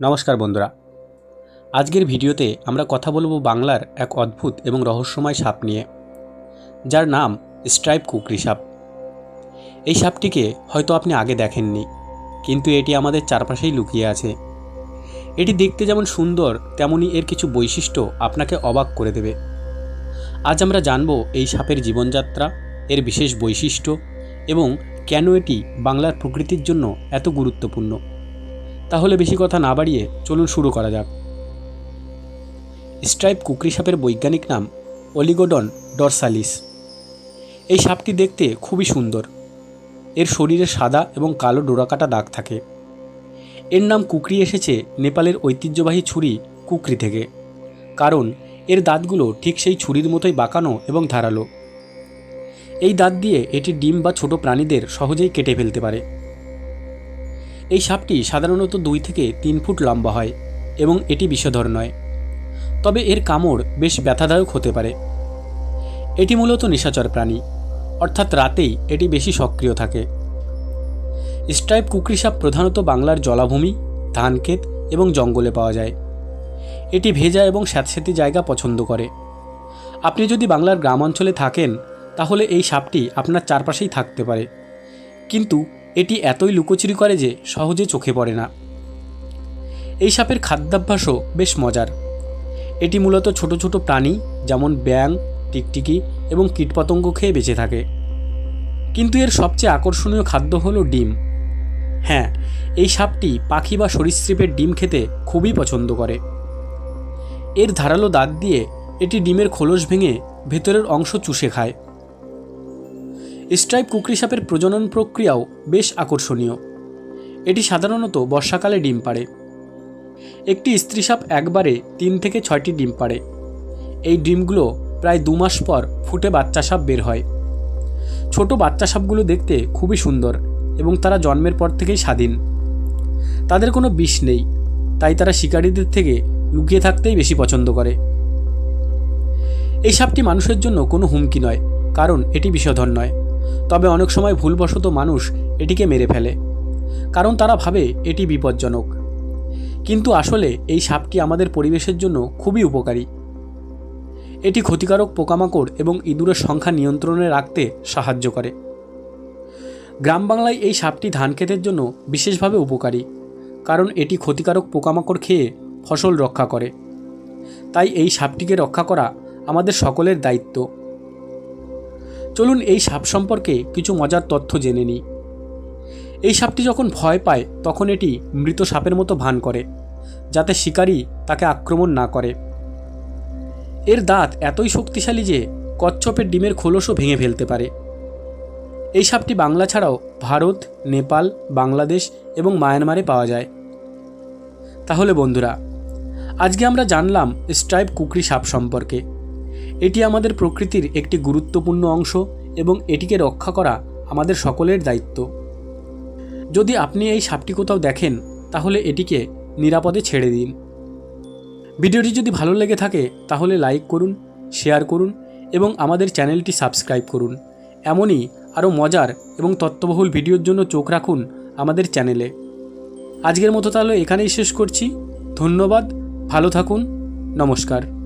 নমস্কার বন্ধুরা। আজকের ভিডিওতে আমরা কথা বলব বাংলার এক অদ্ভুত এবং রহস্যময় সাপ নিয়ে, যার নাম স্ট্রাইপ কুকরি সাপ। এই সাপটিকে হয়তো আপনি আগে দেখেননি, কিন্তু এটি আমাদের চারপাশেই লুকিয়ে আছে। এটি দেখতে যেমন সুন্দর তেমনই এর কিছু বৈশিষ্ট্য আপনাকে অবাক করে দেবে। আজ আমরা জানব এই সাপের জীবনযাত্রা, এর বিশেষ বৈশিষ্ট্য এবং কেন এটি বাংলার প্রকৃতির জন্য এত গুরুত্বপূর্ণ। তাহলে বেশি কথা না বাড়িয়ে চলুন শুরু করা যাক। স্ট্রাইপ কুকরি সাপের বৈজ্ঞানিক নাম অলিগোডন ডরসালিস। এই সাপটি দেখতে খুবই সুন্দর। এর শরীরে সাদা এবং কালো ডোরাকাটা দাগ থাকে। এর নাম কুকরি এসেছে নেপালের ঐতিহ্যবাহী ছুরি কুকরি থেকে। কারণ এর দাঁতগুলো ঠিক সেই ছুরির মতোই বাঁকানো এবং ধারালো। এই দাঁত দিয়ে এটি ডিম বা ছোট প্রাণীদের সহজেই কেটে ফেলতে পারে। এই সাপটি সাধারণত দুই থেকে তিন ফুট লম্বা হয় এবং এটি বিষধর নয়। তবে এর কামড় বেশ ব্যথাদায়ক হতে পারে। এটি মূলত নিশাচর প্রাণী, অর্থাৎ রাতেই এটি বেশি সক্রিয় থাকে। স্ট্রাইপ কুকরি সাপ প্রধানত বাংলার জলাভূমি, ধানক্ষেত এবং জঙ্গলে পাওয়া যায়। এটি ভেজা এবং স্যাঁতস্যাঁতে জায়গা পছন্দ করে। আপনি যদি বাংলার গ্রামাঞ্চলে থাকেন, তাহলে এই সাপটি আপনার চারপাশেই থাকতে পারে। কিন্তু এটি এতই লুকোচুরি করে যে সহজে চোখে পড়ে না। এই সাপের খাদ্যাভ্যাসও বেশ মজার। এটি মূলত ছোট ছোট প্রাণী, যেমন ব্যাং টিকটিকি এবং কীটপতঙ্গ খেয়ে বেঁচে থাকে। কিন্তু এর সবচেয়ে আকর্ষণীয় খাদ্য হলো ডিম। হ্যাঁ এই সাপটি পাখি বা সরীসৃপের ডিম খেতে খুবই পছন্দ করে। এর ধারালো দাঁত দিয়ে এটি ডিমের খোলস ভেঙে ভেতরের অংশ চুষে খায়। স্ট্রাইপ কুকরি সাপের প্রজনন প্রক্রিয়াও বেশ আকর্ষণীয়। এটি সাধারণত বর্ষাকালে ডিম পাড়ে। একটি স্ত্রী সাপ একবারে তিন থেকে ছয়টি ডিম পাড়ে। এই ডিমগুলো প্রায় দু মাস পর ফুটে বাচ্চা সাপ বের হয়। ছোট বাচ্চা সাপগুলো দেখতে খুবই সুন্দর এবং তারা জন্মের পর থেকেই স্বাধীন। তাদের কোনো বিষ নেই, তাই তারা শিকারীদের থেকে লুকিয়ে থাকতেই বেশি পছন্দ করে। এই সাপটি মানুষের জন্য কোনো হুমকি নয়, কারণ এটি বিষধর নয়। তবে অনেক সময় ভুলবশত মানুষ এটিকে মেরে ফেলে, কারণ তারা ভাবে এটি বিপজ্জনক। কিন্তু আসলে এই সাপটি আমাদের পরিবেশের জন্য খুবই উপকারী। এটি ক্ষতিকারক পোকামাকড় এবং ইঁদুরের সংখ্যা নিয়ন্ত্রণে রাখতে সাহায্য করে। গ্রাম বাংলায় এই সাপটি ধান ক্ষেতের জন্য বিশেষভাবে উপকারী, কারণ এটি ক্ষতিকারক পোকামাকড় খেয়ে ফসল রক্ষা করে। তাই এই সাপটিকে রক্ষা করা আমাদের সকলের দায়িত্ব। চলুন এই সাপ সম্পর্কে কিছু মজার তথ্য জেনে নিই। এই সাপটি যখন ভয় পায়, তখন এটি মৃত সাপের মতো ভান করে, যাতে শিকারী তাকে আক্রমণ না করে। এর দাঁত এতই শক্তিশালী যে কচ্ছপের ডিমের খোলসও ভেঙে ফেলতে পারে। এই সাপটি বাংলা ছাড়াও ভারত, নেপাল, বাংলাদেশ এবং মায়ানমারে পাওয়া যায়। তাহলে বন্ধুরা, আজকে আমরা জানলাম স্ট্রাইপ কুকরি সাপ সম্পর্কে। এটি আমাদের প্রকৃতির একটি গুরুত্বপূর্ণ অংশ এবং এটিকে রক্ষা করা আমাদের সকলের দায়িত্ব। যদি আপনি এই সাপটি কোথাও দেখেন, তাহলে এটিকে নিরাপদে ছেড়ে দিন। ভিডিওটি যদি ভালো লেগে থাকে, তাহলে লাইক করুন, শেয়ার করুন এবং আমাদের চ্যানেলটি সাবস্ক্রাইব করুন। এমনই আরও মজার এবং তত্ত্ববহুল ভিডিওর জন্য চোখ রাখুন আমাদের চ্যানেলে। আজকের মতো তাহলে এখানেই শেষ করছি। ধন্যবাদ, ভালো থাকুন, নমস্কার।